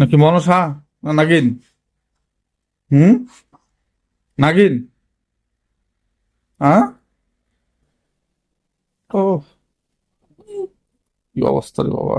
নাকি মনসা না নাগিন হুম নাগিন হ্যাঁ ও কি অবস্থা রে বাবা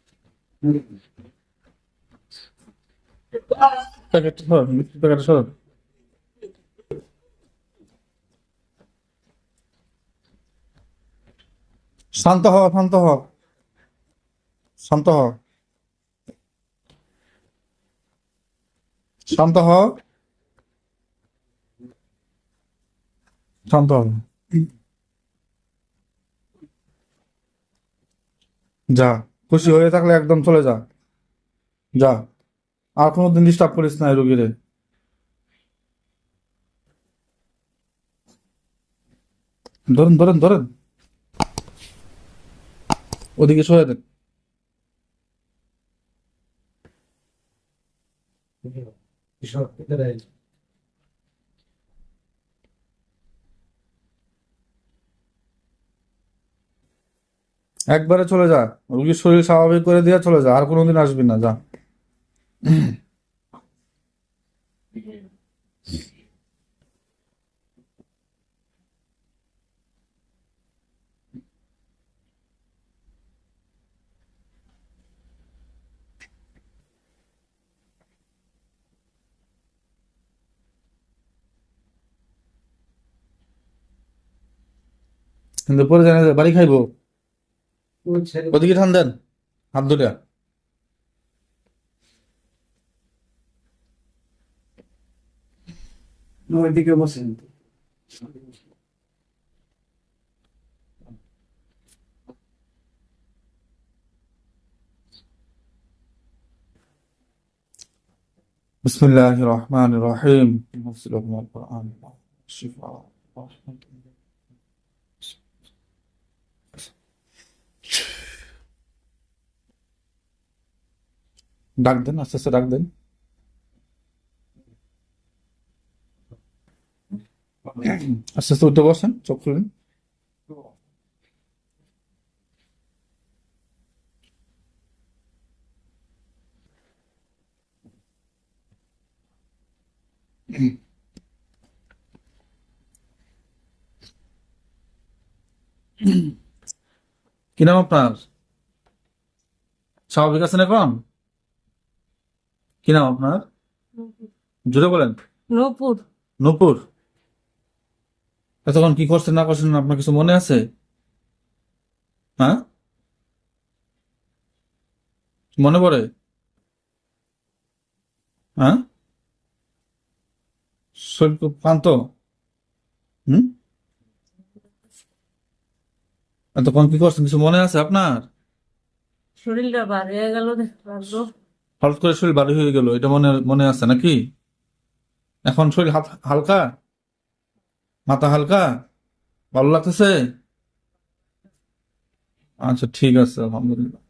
শান্ত হ শান্ত হ। শান্ত হ। শান্ত হ। শান্ত হ। যা। খুশি হয়ে থাকলে একদম চলে যা। যা। আর কোনোদিন ডিস্টার্ব করিস না রুগীরে। ধরেন ধরেন ধরেন। ওদিকে সরে দেন। একবারে চলে যা। রুগীর শরীর স্বাভাবিক করে দিয়ে চলে যা। আর কোনোদিন আসবি না, যা। পরে জানা বাড়ি খাইবো? ওদিকে ঠান দেন হাত ধরে ওইদিকে বসেন بسم الله الرحمن الرحيم نفصل من القرآن الشفاء ডাক দেন, আস্তে আস্তে ডাক দেন। আস্তে আস্তে উঠে বসেন, চোখ খুলেন। কি নাম আপনার? স্বাভাবিক আছেন এখন? কি নাম আপনার? জোরে বলেন। নূপুর। নূপুর। এতক্ষণ কি করছেন না করছেন আপনার কিছু মনে আছে? হ্যাঁ? মনে পড়ে? হ্যাঁ? শরীর খুব ক্লান্ত? হুম? এতক্ষণ কি করছেন কিছু মনে আছে আপনার? শরীরটা বার হয়ে গেল হঠাৎ করে শরীর ভারী হয়ে গেল, এটা মনে মনে আছে নাকি? এখন শরীর হাত হালকা? মাথা হালকা? ভালো লাগতেছে? আচ্ছা ঠিক আছে, আলহামদুলিল্লাহ।